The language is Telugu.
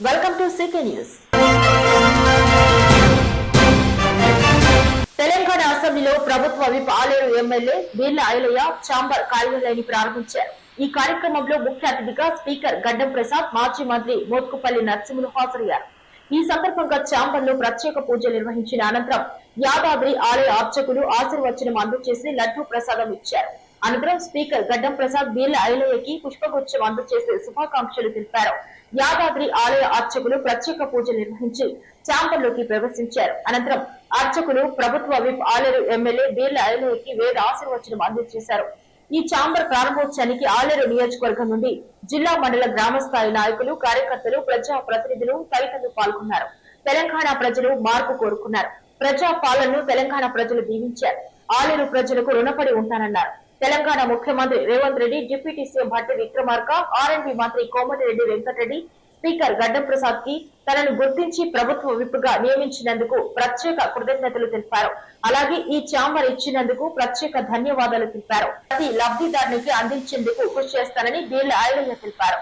Welcome to CK News. అసెంబ్లీలో ప్రభుత్వ whip Aleru MLA Veerla Ailaiah chamber కార్యాలయాన్ని ప్రారంభించారు. ఈ కార్యక్రమంలో ముఖ్య అతిథిగా స్పీకర్ గడ్డం ప్రసాద్ మాజీ మంత్రి మోత్కుపల్లి నరసింహులు హాజరయ్యారు. ఈ సందర్భంగా చాంబర్లో ప్రత్యేక పూజలు నిర్వహించిన అనంతరం యాదాద్రి ఆలయ అర్చకులు ఆశీర్వచనం అందజేసి లడ్డూ ప్రసాదం ఇచ్చారు. అనంతరం స్పీకర్ గడ్డం ప్రసాద్ బీల్ ఐలయ్యకి పుష్పగుచ్చం అందజేసి శుభాకాంక్షలు తెలిపారు. యాదాద్రి ఆలయ అర్చకులు ప్రత్యేక పూజలు నిర్వహించి చాంబర్లోకి ప్రవేశించారు. అనంతరం అర్చకులు ప్రభుత్వ విప్ ఆలేరు ఎమ్మెల్యే బీర్ల ఐలయ్యకి వేద ఆశీర్వచనం అందజేశారు. ఈ చాంబర్ ప్రారంభోత్సవానికి ఆలేరు నియోజకవర్గం నుండి జిల్లా మండల గ్రామస్థాయి నాయకులు కార్యకర్తలు ప్రజా ప్రతినిధులు తదితరులు పాల్గొన్నారు. తెలంగాణ ప్రజలు మార్పు కోరుకున్నారు. ప్రజా పాలనను తెలంగాణ ప్రజలు దీవించారు. ఆలేరు ప్రజలకు రుణపడి ఉంటానన్నారు. తెలంగాణ ముఖ్యమంత్రి Revanth Reddy deputy CM Bhatti Vikramarka R and B మంత్రి కోమటిరెడ్డి వెంకటరెడ్డి స్పీకర్ గడ్డం ప్రసాద్కి తనను గుర్తించి ప్రభుత్వ విప్పుగా నియమించినందుకు ప్రత్యేక కృతజ్ఞతలు తెలిపారు. అలాగే ఈ చాంబర్ ఇచ్చినందుకు ప్రత్యేక ధన్యవాదాలు తెలిపారు. ప్రతి లబ్ధిదారునికి అందించేందుకు కృషి చేస్తానని వీళ్ళ ఐలయ్య తెలిపారు.